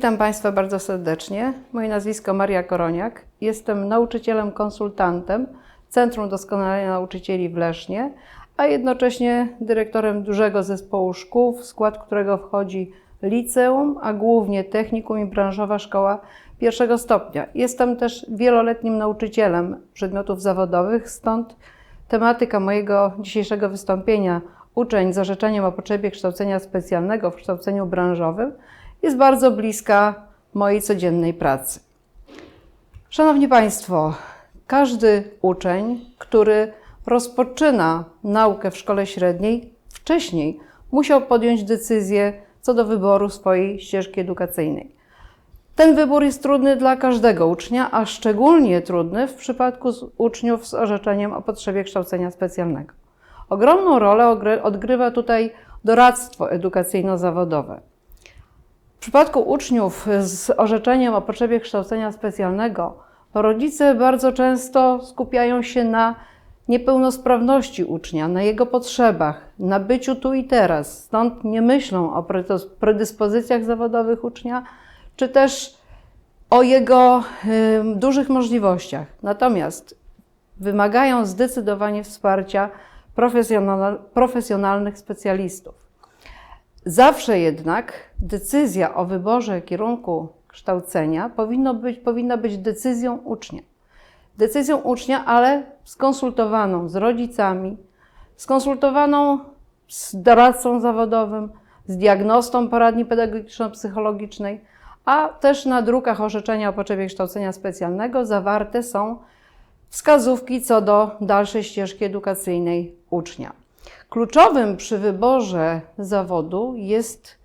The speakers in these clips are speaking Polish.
Witam Państwa bardzo serdecznie. Moje nazwisko Maria Koroniak. Jestem nauczycielem konsultantem Centrum Doskonalenia Nauczycieli w Lesznie, a jednocześnie dyrektorem dużego zespołu szkół, w skład którego wchodzi liceum, a głównie technikum i branżowa szkoła pierwszego stopnia. Jestem też wieloletnim nauczycielem przedmiotów zawodowych, stąd tematyka mojego dzisiejszego wystąpienia uczeń z orzeczeniem o potrzebie kształcenia specjalnego w kształceniu branżowym jest bardzo bliska mojej codziennej pracy. Szanowni Państwo, każdy uczeń, który rozpoczyna naukę w szkole średniej, wcześniej musiał podjąć decyzję co do wyboru swojej ścieżki edukacyjnej. Ten wybór jest trudny dla każdego ucznia, a szczególnie trudny w przypadku uczniów z orzeczeniem o potrzebie kształcenia specjalnego. Ogromną rolę odgrywa tutaj doradztwo edukacyjno-zawodowe. W przypadku uczniów z orzeczeniem o potrzebie kształcenia specjalnego, rodzice bardzo często skupiają się na niepełnosprawności ucznia, na jego potrzebach, na byciu tu i teraz. Stąd nie myślą o predyspozycjach zawodowych ucznia, czy też o jego ym, dużych możliwościach. Natomiast wymagają zdecydowanie wsparcia profesjonal- profesjonalnych specjalistów. Zawsze jednak decyzja o wyborze kierunku kształcenia powinno być, powinna być decyzją ucznia. Decyzją ucznia, ale skonsultowaną z rodzicami, skonsultowaną z doradcą zawodowym, z diagnostą poradni pedagogiczno-psychologicznej, a też na drukach orzeczenia o potrzebie kształcenia specjalnego zawarte są wskazówki co do dalszej ścieżki edukacyjnej ucznia. Kluczowym przy wyborze zawodu jest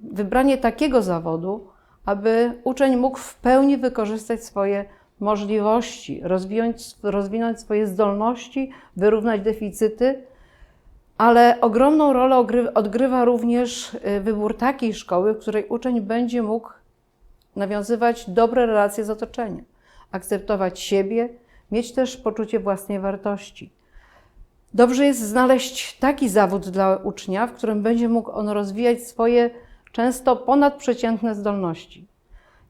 wybranie takiego zawodu, aby uczeń mógł w pełni wykorzystać swoje możliwości, rozwinąć, rozwinąć swoje zdolności, wyrównać deficyty, ale ogromną rolę odgrywa również y, wybór takiej szkoły, w której uczeń będzie mógł nawiązywać dobre relacje z otoczeniem, akceptować siebie, mieć też poczucie własnej wartości. Dobrze jest znaleźć taki zawód dla ucznia, w którym będzie mógł on rozwijać swoje często ponadprzeciętne zdolności.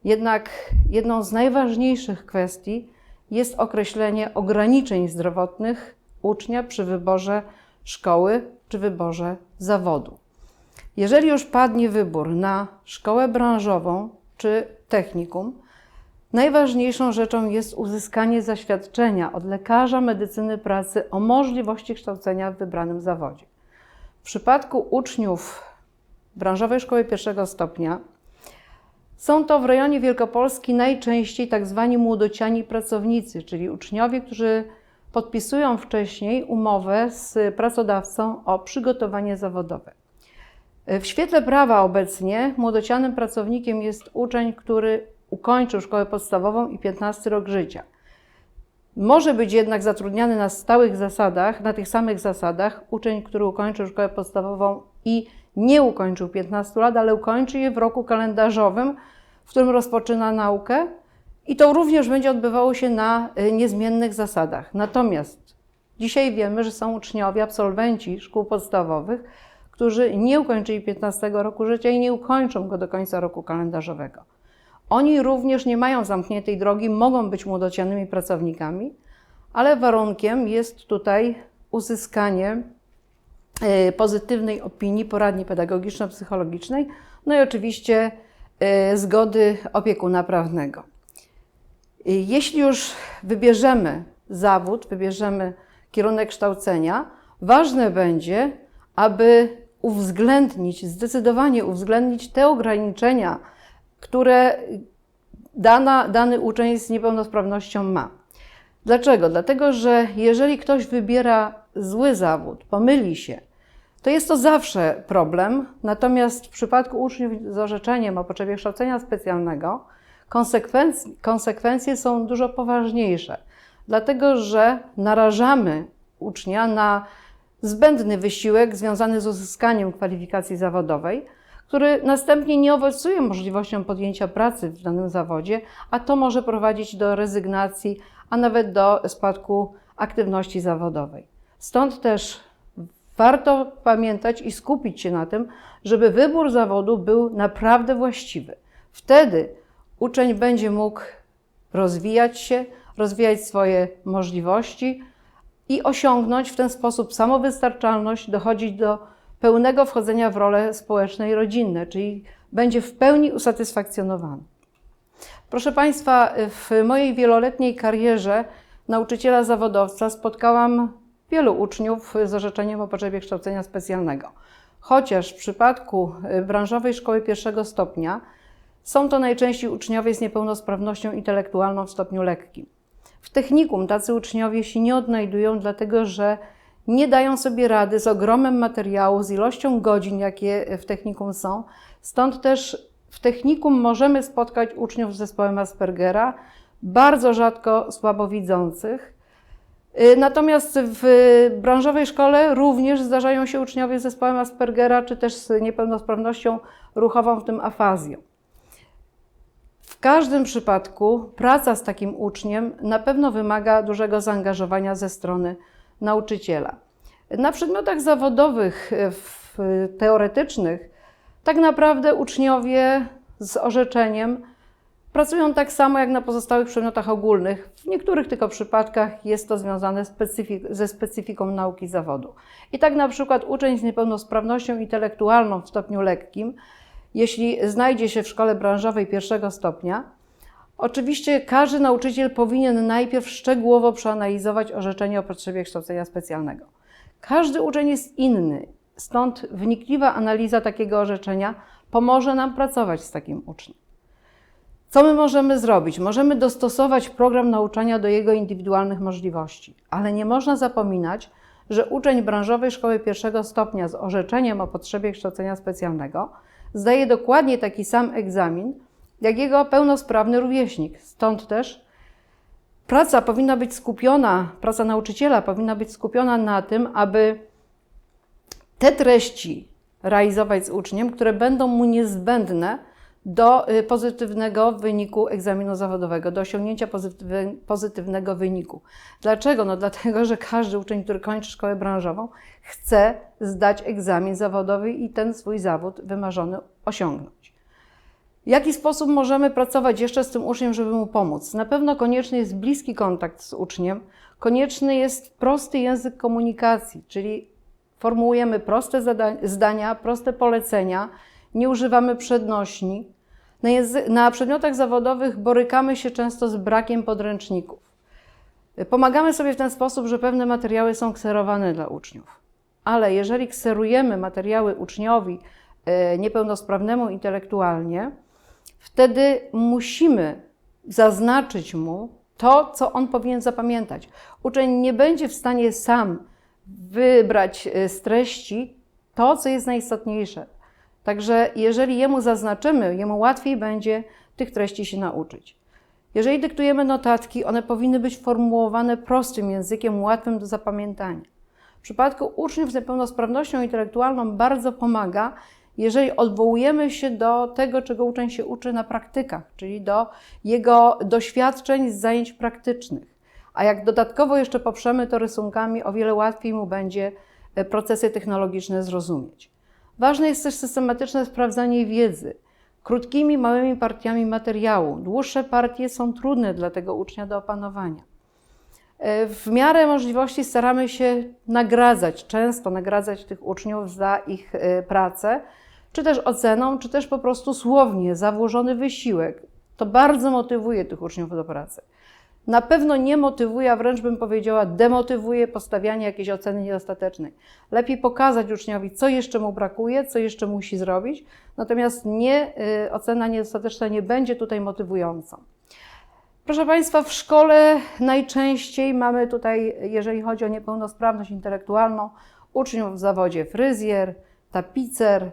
Jednak jedną z najważniejszych kwestii jest określenie ograniczeń zdrowotnych ucznia przy wyborze szkoły czy wyborze zawodu. Jeżeli już padnie wybór na szkołę branżową czy technikum, Najważniejszą rzeczą jest uzyskanie zaświadczenia od lekarza medycyny pracy o możliwości kształcenia w wybranym zawodzie. W przypadku uczniów branżowej szkoły pierwszego stopnia są to w rejonie Wielkopolski najczęściej tak zwani młodociani pracownicy, czyli uczniowie, którzy podpisują wcześniej umowę z pracodawcą o przygotowanie zawodowe. W świetle prawa obecnie młodocianym pracownikiem jest uczeń, który ukończył szkołę podstawową i 15 rok życia. Może być jednak zatrudniany na stałych zasadach, na tych samych zasadach, uczeń, który ukończył szkołę podstawową i nie ukończył 15 lat, ale ukończy je w roku kalendarzowym, w którym rozpoczyna naukę i to również będzie odbywało się na y, niezmiennych zasadach. Natomiast dzisiaj wiemy, że są uczniowie, absolwenci szkół podstawowych, którzy nie ukończyli 15 roku życia i nie ukończą go do końca roku kalendarzowego. Oni również nie mają zamkniętej drogi, mogą być młodocianymi pracownikami, ale warunkiem jest tutaj uzyskanie e, pozytywnej opinii poradni pedagogiczno-psychologicznej, no i oczywiście e, zgody opiekuna prawnego. E, Jeśli już wybierzemy zawód, wybierzemy kierunek kształcenia, ważne będzie, aby uwzględnić, zdecydowanie uwzględnić te ograniczenia, które dana, dany uczeń z niepełnosprawnością ma. Dlaczego? Dlatego, że jeżeli ktoś wybiera zły zawód, pomyli się, to jest to zawsze problem. Natomiast w przypadku uczniów z orzeczeniem o potrzebie kształcenia specjalnego konsekwencje, konsekwencje są dużo poważniejsze, dlatego że narażamy ucznia na zbędny wysiłek związany z uzyskaniem kwalifikacji zawodowej, który następnie nie owocuje możliwością podjęcia pracy w danym zawodzie, a to może prowadzić do rezygnacji, a nawet do spadku aktywności zawodowej. Stąd też warto pamiętać i skupić się na tym, żeby wybór zawodu był naprawdę właściwy. Wtedy uczeń będzie mógł rozwijać się, rozwijać swoje możliwości i osiągnąć w ten sposób samowystarczalność, dochodzić do pełnego wchodzenia w role społeczne i rodzinne, czyli będzie w pełni usatysfakcjonowany. Proszę Państwa, w mojej wieloletniej karierze nauczyciela zawodowca spotkałam wielu uczniów z orzeczeniem o potrzebie kształcenia specjalnego. Chociaż w przypadku branżowej szkoły pierwszego stopnia są to najczęściej uczniowie z niepełnosprawnością intelektualną w stopniu lekkim. W technikum tacy uczniowie się nie odnajdują, dlatego że nie dają sobie rady z ogromem materiału, z ilością godzin, jakie w technikum są. Stąd też w technikum możemy spotkać uczniów z zespołem Aspergera, bardzo rzadko słabowidzących. Y, natomiast w branżowej szkole również zdarzają się uczniowie z zespołem Aspergera, czy też z niepełnosprawnością ruchową, w tym afazją. W każdym przypadku praca z takim uczniem na pewno wymaga dużego zaangażowania ze strony nauczyciela. Na przedmiotach zawodowych, teoretycznych, tak naprawdę uczniowie z orzeczeniem pracują tak samo jak na pozostałych przedmiotach ogólnych. W niektórych tylko przypadkach jest to związane specyfik ze specyfiką nauki zawodu. I tak na przykład uczeń z niepełnosprawnością intelektualną w stopniu lekkim, jeśli znajdzie się w szkole branżowej pierwszego stopnia, oczywiście każdy nauczyciel powinien najpierw szczegółowo przeanalizować orzeczenie o potrzebie kształcenia specjalnego. Każdy uczeń jest inny, stąd wnikliwa analiza takiego orzeczenia pomoże nam pracować z takim uczniem. Co my możemy zrobić? Możemy dostosować program nauczania do jego indywidualnych możliwości, ale nie można zapominać, że uczeń branżowej szkoły pierwszego stopnia z orzeczeniem o potrzebie kształcenia specjalnego zdaje dokładnie taki sam egzamin, jak jego pełnosprawny rówieśnik. Stąd też praca powinna być skupiona, praca nauczyciela powinna być skupiona na tym, aby te treści realizować z uczniem, które będą mu niezbędne do y, pozytywnego wyniku egzaminu zawodowego, do osiągnięcia pozytywnego wyniku. Dlaczego? No dlatego, że każdy uczeń, który kończy szkołę branżową, chce zdać egzamin zawodowy i ten swój zawód wymarzony osiągnąć. W jaki sposób możemy pracować jeszcze z tym uczniem, żeby mu pomóc? Na pewno konieczny jest bliski kontakt z uczniem, konieczny jest prosty język komunikacji, czyli formułujemy proste zdania, proste polecenia, nie używamy przednośni. Na, na przedmiotach zawodowych borykamy się często z brakiem podręczników. Pomagamy sobie w ten sposób, że pewne materiały są kserowane dla uczniów. Ale jeżeli kserujemy materiały uczniowi e, niepełnosprawnemu intelektualnie, wtedy musimy zaznaczyć mu to, co on powinien zapamiętać. Uczeń nie będzie w stanie sam wybrać e, z treści to, co jest najistotniejsze. Także jeżeli jemu zaznaczymy, jemu łatwiej będzie tych treści się nauczyć. Jeżeli dyktujemy notatki, one powinny być formułowane prostym językiem, łatwym do zapamiętania. W przypadku uczniów z niepełnosprawnością intelektualną bardzo pomaga, jeżeli odwołujemy się do tego, czego uczeń się uczy na praktykach, czyli do jego doświadczeń z zajęć praktycznych. A jak dodatkowo jeszcze poprzemy to rysunkami, o wiele łatwiej mu będzie e, procesy technologiczne zrozumieć. Ważne jest też systematyczne sprawdzanie wiedzy krótkimi, małymi partiami materiału. Dłuższe partie są trudne dla tego ucznia do opanowania. E, w miarę możliwości staramy się nagradzać, często nagradzać tych uczniów za ich e, pracę, czy też oceną, czy też po prostu słownie, za włożony wysiłek. To bardzo motywuje tych uczniów do pracy na pewno nie motywuje, a wręcz bym powiedziała, demotywuje postawianie jakiejś oceny niedostatecznej. Lepiej pokazać uczniowi, co jeszcze mu brakuje, co jeszcze musi zrobić, natomiast nie, y, ocena niedostateczna nie będzie tutaj motywującą. Proszę Państwa, w szkole najczęściej mamy tutaj, jeżeli chodzi o niepełnosprawność intelektualną, uczniów w zawodzie fryzjer, tapicer,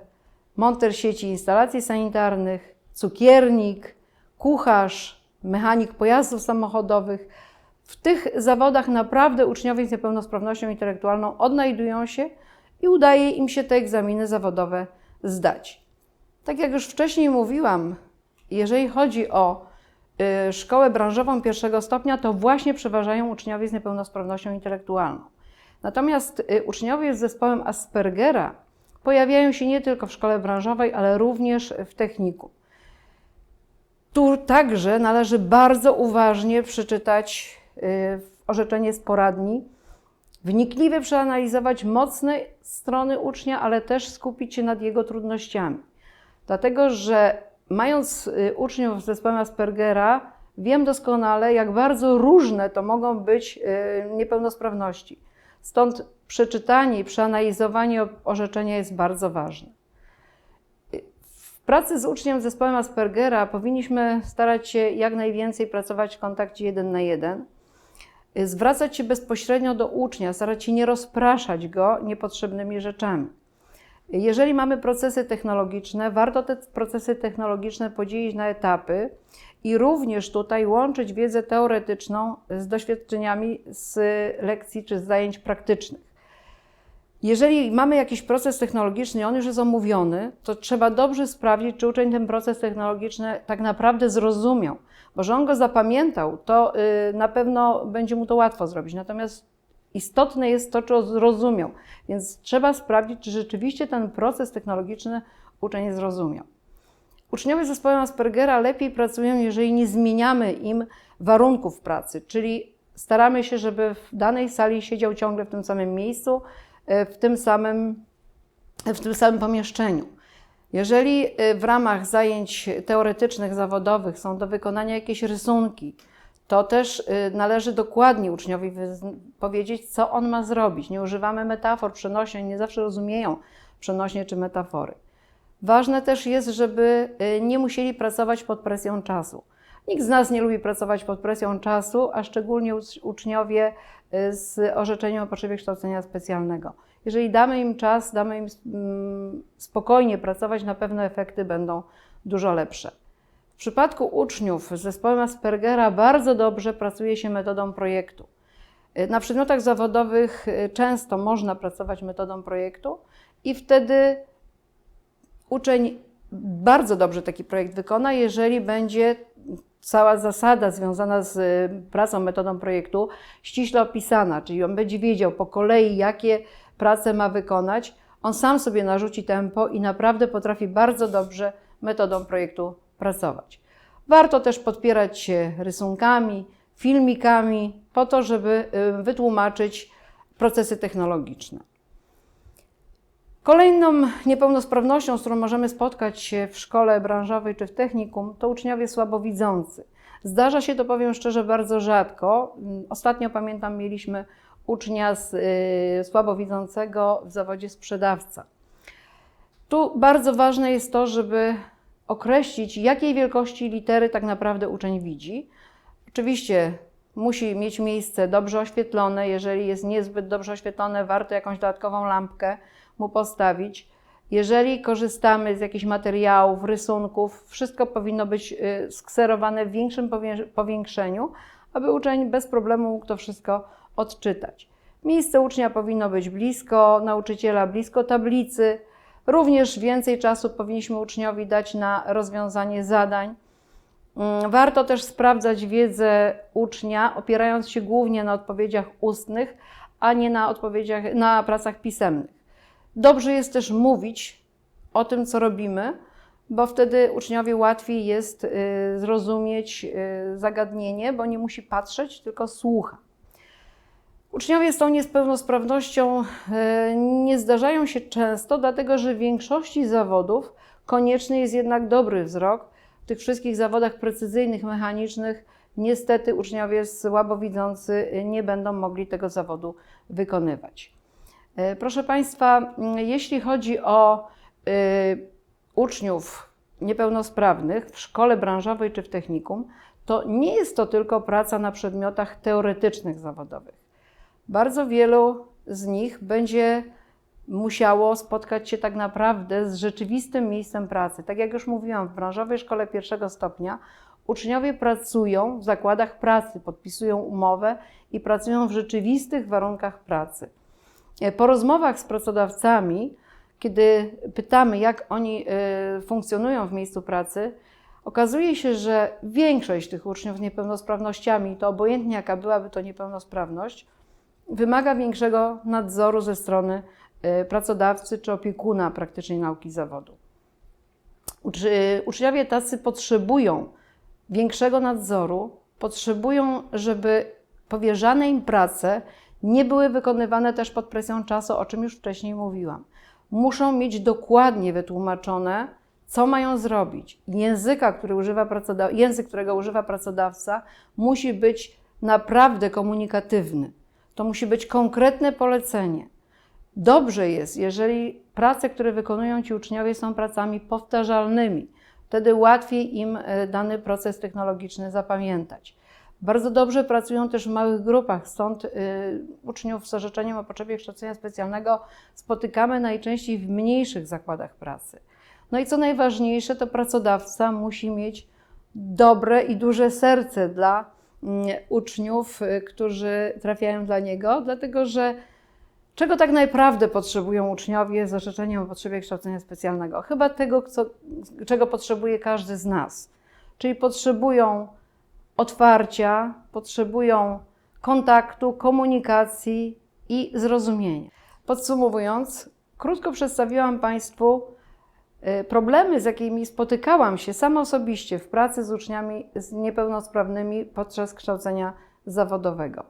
monter sieci instalacji sanitarnych, cukiernik, kucharz, mechanik pojazdów samochodowych. W tych zawodach naprawdę uczniowie z niepełnosprawnością intelektualną odnajdują się i udaje im się te egzaminy zawodowe zdać. Tak jak już wcześniej mówiłam, jeżeli chodzi o y, szkołę branżową pierwszego stopnia, to właśnie przeważają uczniowie z niepełnosprawnością intelektualną. Natomiast y, uczniowie z zespołem Aspergera pojawiają się nie tylko w szkole branżowej, ale również w techniku. Tu także należy bardzo uważnie przeczytać y, orzeczenie z poradni, wnikliwie przeanalizować mocne strony ucznia, ale też skupić się nad jego trudnościami. Dlatego, że mając y, uczniów z zespołem Aspergera, wiem doskonale, jak bardzo różne to mogą być y, niepełnosprawności. Stąd przeczytanie i przeanalizowanie orzeczenia jest bardzo ważne. W pracy z uczniem z zespołem Aspergera powinniśmy starać się jak najwięcej pracować w kontakcie jeden na jeden, zwracać się bezpośrednio do ucznia, starać się nie rozpraszać go niepotrzebnymi rzeczami. Jeżeli mamy procesy technologiczne, warto te procesy technologiczne podzielić na etapy i również tutaj łączyć wiedzę teoretyczną z doświadczeniami z lekcji czy z zajęć praktycznych. Jeżeli mamy jakiś proces technologiczny, on już jest omówiony, to trzeba dobrze sprawdzić, czy uczeń ten proces technologiczny tak naprawdę zrozumiał. Bo że on go zapamiętał, to y, na pewno będzie mu to łatwo zrobić. Natomiast istotne jest to, czy zrozumiał. Więc trzeba sprawdzić, czy rzeczywiście ten proces technologiczny uczeń zrozumiał. Uczniowie z zespołem Aspergera lepiej pracują, jeżeli nie zmieniamy im warunków pracy, czyli staramy się, żeby w danej sali siedział ciągle w tym samym miejscu, e, w tym samym, w tym samym pomieszczeniu. Jeżeli e, w ramach zajęć teoretycznych, zawodowych są do wykonania jakieś rysunki, to też e, należy dokładnie uczniowi powiedzieć, co on ma zrobić. Nie używamy metafor przenośnie, nie zawsze rozumieją przenośnie czy metafory. Ważne też jest, żeby y, nie musieli pracować pod presją czasu. Nikt z nas nie lubi pracować pod presją czasu, a szczególnie uczniowie y, z orzeczeniem o potrzebie kształcenia specjalnego. Jeżeli damy im czas, damy im mm, spokojnie pracować, na pewno efekty będą dużo lepsze. W przypadku uczniów z zespołem Aspergera bardzo dobrze pracuje się metodą projektu. Y, na przedmiotach zawodowych często można pracować metodą projektu i wtedy uczeń bardzo dobrze taki projekt wykona, jeżeli będzie cała zasada związana z y, pracą, metodą projektu ściśle opisana, czyli on będzie wiedział po kolei, jakie prace ma wykonać. On sam sobie narzuci tempo i naprawdę potrafi bardzo dobrze metodą projektu pracować. Warto też podpierać się rysunkami, filmikami, po to, żeby y, wytłumaczyć procesy technologiczne. Kolejną niepełnosprawnością, z którą możemy spotkać się w szkole branżowej czy w technikum, to uczniowie słabowidzący. Zdarza się to, powiem szczerze, bardzo rzadko. Ostatnio pamiętam, mieliśmy ucznia z, y, słabowidzącego w zawodzie sprzedawca. Tu bardzo ważne jest to, żeby określić, jakiej wielkości litery tak naprawdę uczeń widzi. Oczywiście musi mieć miejsce dobrze oświetlone. Jeżeli jest niezbyt dobrze oświetlone, warto jakąś dodatkową lampkę mu postawić. Jeżeli korzystamy z jakichś materiałów, rysunków, wszystko powinno być y, skserowane w większym powiększeniu, aby uczeń bez problemu mógł to wszystko odczytać. Miejsce ucznia powinno być blisko nauczyciela, blisko tablicy. Również więcej czasu powinniśmy uczniowi dać na rozwiązanie zadań. Mm, warto też sprawdzać wiedzę ucznia, opierając się głównie na odpowiedziach ustnych, a nie na odpowiedziach na pracach pisemnych. Dobrze jest też mówić o tym, co robimy, bo wtedy uczniowi łatwiej jest y, zrozumieć y, zagadnienie, bo nie musi patrzeć, tylko słucha. Uczniowie z tą niepełnosprawnością y, nie zdarzają się często, dlatego że w większości zawodów konieczny jest jednak dobry wzrok. W tych wszystkich zawodach precyzyjnych, mechanicznych, niestety uczniowie słabowidzący nie będą mogli tego zawodu wykonywać. E, proszę Państwa, jeśli chodzi o y, uczniów niepełnosprawnych w szkole branżowej czy w technikum, to nie jest to tylko praca na przedmiotach teoretycznych zawodowych. Bardzo wielu z nich będzie musiało spotkać się tak naprawdę z rzeczywistym miejscem pracy. Tak jak już mówiłam, w branżowej szkole pierwszego stopnia uczniowie pracują w zakładach pracy, podpisują umowę i pracują w rzeczywistych warunkach pracy. E, po rozmowach z pracodawcami, kiedy pytamy, jak oni e, funkcjonują w miejscu pracy, okazuje się, że większość tych uczniów z niepełnosprawnościami, to obojętnie jaka byłaby to niepełnosprawność, wymaga większego nadzoru ze strony e, pracodawcy czy opiekuna praktycznej nauki zawodu. Uczniowie tacy potrzebują większego nadzoru, potrzebują, żeby powierzane im prace nie były wykonywane też pod presją czasu, o czym już wcześniej mówiłam. Muszą mieć dokładnie wytłumaczone, co mają zrobić. Języka, który używa język, którego używa pracodawca, musi być naprawdę komunikatywny. To musi być konkretne polecenie. Dobrze jest, jeżeli prace, które wykonują ci uczniowie, są pracami powtarzalnymi. Wtedy łatwiej im e, dany proces technologiczny zapamiętać. Bardzo dobrze pracują też w małych grupach, stąd y, uczniów z orzeczeniem o potrzebie kształcenia specjalnego spotykamy najczęściej w mniejszych zakładach pracy. No i co najważniejsze, to pracodawca musi mieć dobre i duże serce dla mm, uczniów, y, którzy trafiają dla niego, dlatego że czego tak naprawdę potrzebują uczniowie z orzeczeniem o potrzebie kształcenia specjalnego? Chyba tego, co, czego potrzebuje każdy z nas. Czyli potrzebują otwarcia, potrzebują kontaktu, komunikacji i zrozumienia. Podsumowując, krótko przedstawiłam Państwu y, problemy, z jakimi spotykałam się sama osobiście w pracy z uczniami z niepełnosprawnymi podczas kształcenia zawodowego.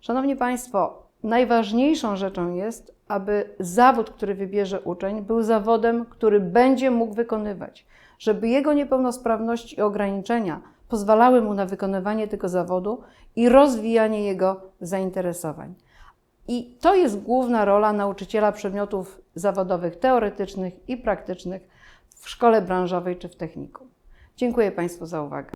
Szanowni Państwo, najważniejszą rzeczą jest, aby zawód, który wybierze uczeń, był zawodem, który będzie mógł wykonywać, żeby jego niepełnosprawności i ograniczenia pozwalały mu na wykonywanie tego zawodu i rozwijanie jego zainteresowań. I to jest główna rola nauczyciela przedmiotów zawodowych teoretycznych i praktycznych w szkole branżowej czy w technikum. Dziękuję Państwu za uwagę.